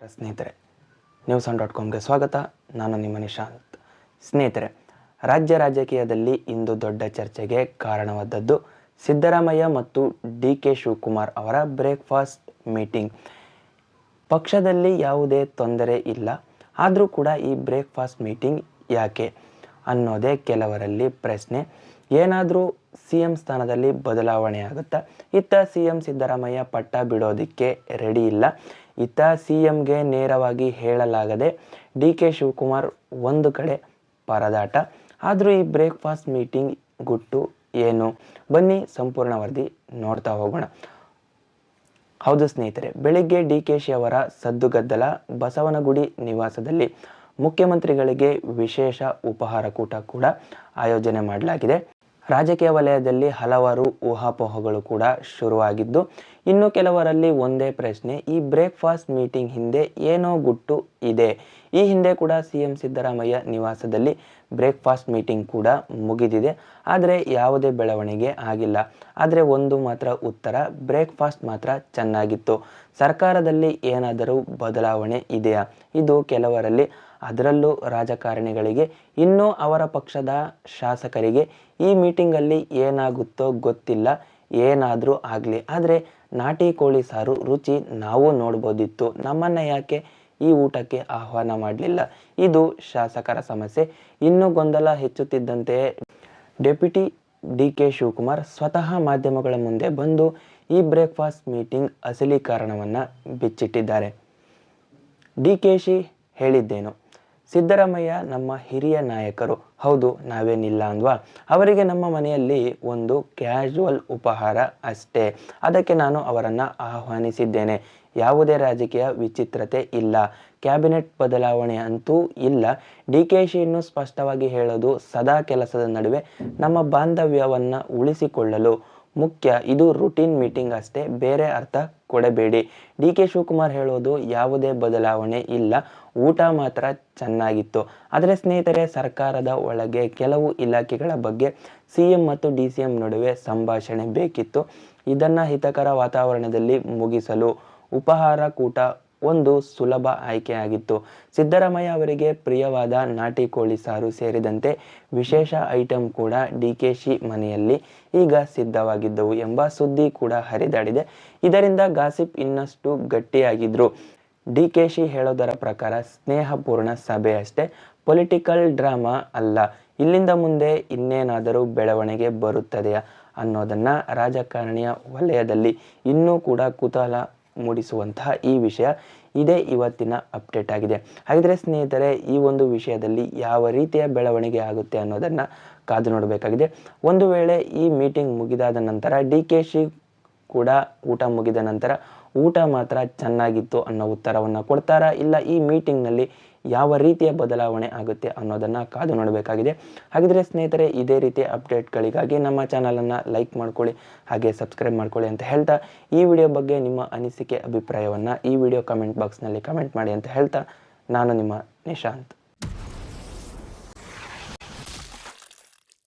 ಸ್ನೇಹಿತರೆ news on dot ಕಾಮ್ಗೆ ಸ್ವಾಗತ. ನಾನು ನಿಮ್ಮ ನಿಶಾಂತ್. ಸ್ನೇಹಿತರೆ, ರಾಜ್ಯ ರಾಜಕೀಯದಲ್ಲಿ ಇಂದು ದೊಡ್ಡ ಚರ್ಚೆಗೆ ಕಾರಣವಾದದ್ದು ಸಿದ್ದರಾಮಯ್ಯ ಮತ್ತು ಡಿ ಕೆ ಶಿವಕುಮಾರ್ ಅವರ ಬ್ರೇಕ್ಫಾಸ್ಟ್ ಮೀಟಿಂಗ್. ಪಕ್ಷದಲ್ಲಿ ಯಾವುದೇ ತೊಂದರೆ ಇಲ್ಲ, ಆದರೂ ಕೂಡ ಈ ಬ್ರೇಕ್ಫಾಸ್ಟ್ ಮೀಟಿಂಗ್ ಯಾಕೆ ಅನ್ನೋದೇ ಕೆಲವರಲ್ಲಿ ಪ್ರಶ್ನೆ. ಏನಾದರೂ ಸಿ ಎಂ ಸ್ಥಾನದಲ್ಲಿ ಬದಲಾವಣೆ ಆಗುತ್ತಾ? ಇತ್ತ ಸಿ ಎಂ ಸಿದ್ದರಾಮಯ್ಯ ಪಟ್ಟ ಬಿಡೋದಕ್ಕೆ ರೆಡಿ ಇಲ್ಲ. ಇತ್ತ ಸಿ ಎಂಗೆ ನೇರವಾಗಿ ಹೇಳಲಾಗದೆ ಡಿ ಕೆ ಶಿವಕುಮಾರ್ ಒಂದು ಕಡೆ ಪರದಾಟ. ಆದರೂ ಈ ಬ್ರೇಕ್ಫಾಸ್ಟ್ ಮೀಟಿಂಗ್ ಗುಟ್ಟು ಏನು? ಬನ್ನಿ ಸಂಪೂರ್ಣ ವರದಿ ನೋಡ್ತಾ ಹೋಗೋಣ. ಹೌದು ಸ್ನೇಹಿತರೆ, ಬೆಳಿಗ್ಗೆ ಡಿ ಕೆ ಶಿ ಅವರ ಸದ್ದುಗದ್ದಲ ಬಸವನಗುಡಿ ನಿವಾಸದಲ್ಲಿ ಮುಖ್ಯಮಂತ್ರಿಗಳಿಗೆ ವಿಶೇಷ ಉಪಹಾರ ಕೂಟ ಕೂಡ ಆಯೋಜನೆ ಮಾಡಲಾಗಿದೆ. ರಾಜಕೀಯ ವಲಯದಲ್ಲಿ ಹಲವಾರು ಊಹಾಪೋಹಗಳು ಕೂಡ ಶುರುವಾಗಿದ್ದು ಇನ್ನು ಕೆಲವರಲ್ಲಿ ಒಂದೇ ಪ್ರಶ್ನೆ, ಈ ಬ್ರೇಕ್ಫಾಸ್ಟ್ ಮೀಟಿಂಗ್ ಹಿಂದೆ ಏನೋ ಗುಟ್ಟು ಇದೆ. ಈ ಹಿಂದೆ ಕೂಡ ಸಿ ಎಂ ಸಿದ್ದರಾಮಯ್ಯ ನಿವಾಸದಲ್ಲಿ ಬ್ರೇಕ್ಫಾಸ್ಟ್ ಮೀಟಿಂಗ್ ಕೂಡ ಮುಗಿದಿದೆ. ಆದರೆ ಯಾವುದೇ ಬೆಳವಣಿಗೆ ಆಗಿಲ್ಲ. ಆದರೆ ಒಂದು ಮಾತ್ರ ಉತ್ತರ, ಬ್ರೇಕ್ಫಾಸ್ಟ್ ಮಾತ್ರ ಚೆನ್ನಾಗಿತ್ತು. ಸರ್ಕಾರದಲ್ಲಿ ಏನಾದರೂ ಬದಲಾವಣೆ ಇದೆಯಾ? ಇದು ಕೆಲವರಲ್ಲಿ ಅದರಲ್ಲೂ ರಾಜಕಾರಣಿಗಳಿಗೆ, ಇನ್ನೂ ಅವರ ಪಕ್ಷದ ಶಾಸಕರಿಗೆ ಈ ಮೀಟಿಂಗಲ್ಲಿ ಏನಾಗುತ್ತೋ ಗೊತ್ತಿಲ್ಲ. ಏನಾದರೂ ಆಗಲಿ. ಆದರೆ ನಾಟಿ ಕೋಳಿ ಸಾರು ರುಚಿ ನಾವು ನೋಡ್ಬೋದಿತ್ತು. ನಮ್ಮನ್ನು ಯಾಕೆ ಈ ಊಟಕ್ಕೆ ಆಹ್ವಾನ ಮಾಡಲಿಲ್ಲ? ಇದು ಶಾಸಕರ ಸಮಸ್ಯೆ. ಇನ್ನೂ ಗೊಂದಲ ಹೆಚ್ಚುತ್ತಿದ್ದಂತೆಯೇ ಡೆಪ್ಯೂಟಿ ಡಿ ಕೆ ಶಿವಕುಮಾರ್ ಸ್ವತಃ ಮಾಧ್ಯಮಗಳ ಮುಂದೆ ಬಂದು ಈ ಬ್ರೇಕ್ಫಾಸ್ಟ್ ಮೀಟಿಂಗ್ ಅಸಲಿ ಕಾರಣವನ್ನು ಬಿಚ್ಚಿಟ್ಟಿದ್ದಾರೆ. ಡಿ ಕೆ ಶಿ ಹೇಳಿದ್ದೇನು? ಸಿದ್ದರಾಮಯ್ಯ ನಮ್ಮ ಹಿರಿಯ ನಾಯಕರು. ಹೌದು, ನಾವೇನಿಲ್ಲ ಅಂದ್ವಾ? ಅವರಿಗೆ ನಮ್ಮ ಮನೆಯಲ್ಲಿ ಒಂದು ಕ್ಯಾಶುವಲ್ ಉಪಹಾರ ಅಷ್ಟೇ. ಅದಕ್ಕೆ ನಾನು ಅವರನ್ನು ಆಹ್ವಾನಿಸಿದ್ದೇನೆ. ಯಾವುದೇ ರಾಜಕೀಯ ವಿಚಿತ್ರತೆ ಇಲ್ಲ. ಕ್ಯಾಬಿನೆಟ್ ಬದಲಾವಣೆ ಅಂತೂ ಇಲ್ಲ. ಡಿ ಕೆ ಶಿಯನ್ನು ಸ್ಪಷ್ಟವಾಗಿ ಹೇಳೋದು ಸದಾ ಕೆಲಸದ ನಡುವೆ ನಮ್ಮ ಬಾಂಧವ್ಯವನ್ನು ಉಳಿಸಿಕೊಳ್ಳಲು ಮುಖ್ಯ. ಇದು ರುಟೀನ್ ಮೀಟಿಂಗ್ ಅಷ್ಟೇ. ಬೇರೆ ಅರ್ಥ ಕೊಡಬೇಡಿ. ಡಿ ಕೆ ಶಿವಕುಮಾರ್ ಹೇಳೋದು ಯಾವುದೇ ಬದಲಾವಣೆ ಇಲ್ಲ. ಊಟ ಮಾತ್ರ ಚೆನ್ನಾಗಿತ್ತು. ಆದರೆ ಸ್ನೇಹಿತರೆ, ಸರ್ಕಾರದ ಒಳಗೆ ಕೆಲವು ಇಲಾಖೆಗಳ ಬಗ್ಗೆ ಸಿ ಎಂ ಮತ್ತು ಡಿ ಸಿ ಎಂ ನಡುವೆ ಸಂಭಾಷಣೆ ಬೇಕಿತ್ತು. ಇದನ್ನು ಹಿತಕರ ವಾತಾವರಣದಲ್ಲಿ ಮುಗಿಸಲು ಉಪಹಾರ, ಕೂಟ ಒಂದು ಸುಲಭ ಆಯ್ಕೆಯಾಗಿತ್ತು ಸಿದ್ದರಾಮಯ್ಯ ಅವರಿಗೆ ಪ್ರಿಯವಾದ ನಾಟಿ ಕೋಳಿ ಸಾರು ಸೇರಿದಂತೆ ವಿಶೇಷ ಐಟಂ ಕೂಡ ಡಿ ಕೆ ಶಿ ಮನೆಯಲ್ಲಿ ಈಗ ಸಿದ್ಧವಾಗಿದ್ದವು ಎಂಬ ಸುದ್ದಿ ಕೂಡ ಹರಿದಾಡಿದೆ. ಇದರಿಂದ ಗಾಸಿಪ್ ಇನ್ನಷ್ಟು ಗಟ್ಟಿಯಾಗಿದ್ರು. ಡಿ ಕೆ ಶಿ ಹೇಳೋದರ ಪ್ರಕಾರ ಸ್ನೇಹಪೂರ್ಣ ಸಭೆ ಅಷ್ಟೇ, ಪೊಲಿಟಿಕಲ್ ಡ್ರಾಮಾ ಅಲ್ಲ. ಇಲ್ಲಿಂದ ಮುಂದೆ ಇನ್ನೇನಾದರೂ ಬೆಳವಣಿಗೆ ಬರುತ್ತದೆಯಾ ಅನ್ನೋದನ್ನು ರಾಜಕಾರಣಿಯ ವಲಯದಲ್ಲಿ ಇನ್ನೂ ಕೂಡ ಕುತೂಹಲ ಮೂಡಿಸುವಂತಹ ಈ ವಿಷಯ ಇದೇ ಇವತ್ತಿನ ಅಪ್ಡೇಟ್ ಆಗಿದೆ. ಹಾಗಿದ್ರೆ ಸ್ನೇಹಿತರೆ, ಈ ಒಂದು ವಿಷಯದಲ್ಲಿ ಯಾವ ರೀತಿಯ ಬೆಳವಣಿಗೆ ಆಗುತ್ತೆ ಅನ್ನೋದನ್ನು ಕಾದು ನೋಡಬೇಕಾಗಿದೆ. ಒಂದು ವೇಳೆ ಈ ಮೀಟಿಂಗ್ ಮುಗಿದಾದ ನಂತರ ಡಿ ಕೆ ಶಿ ಕೂಡ ಊಟ ಮುಗಿದ ನಂತರ ಊಟ ಮಾತ್ರ ಚೆನ್ನಾಗಿತ್ತು ಅನ್ನೋ ಉತ್ತರವನ್ನು ಕೊಡ್ತಾರಾ? ಇಲ್ಲ ಈ ಮೀಟಿಂಗ್ನಲ್ಲಿ ಯಾವ ರೀತಿಯ ಬದಲಾವಣೆ ಆಗುತ್ತೆ ಅನ್ನೋದನ್ನು ಕಾದು ನೋಡಬೇಕಾಗಿದೆ. ಹಾಗಿದ್ರೆ ಸ್ನೇಹಿತರೆ, ಇದೇ ರೀತಿಯ ಅಪ್ಡೇಟ್ಗಳಿಗಾಗಿ ನಮ್ಮ ಚಾನಲನ್ನು ಲೈಕ್ ಮಾಡ್ಕೊಳ್ಳಿ, ಹಾಗೆ ಸಬ್ಸ್ಕ್ರೈಬ್ ಮಾಡ್ಕೊಳ್ಳಿ ಅಂತ ಹೇಳ್ತಾ ಈ ವಿಡಿಯೋ ಬಗ್ಗೆ ನಿಮ್ಮ ಅನಿಸಿಕೆ, ಅಭಿಪ್ರಾಯವನ್ನು ಈ ವಿಡಿಯೋ ಕಮೆಂಟ್ ಬಾಕ್ಸ್ನಲ್ಲಿ ಕಮೆಂಟ್ ಮಾಡಿ ಅಂತ ಹೇಳ್ತಾ ನಾನು ನಿಮ್ಮ ನಿಶಾಂತ್.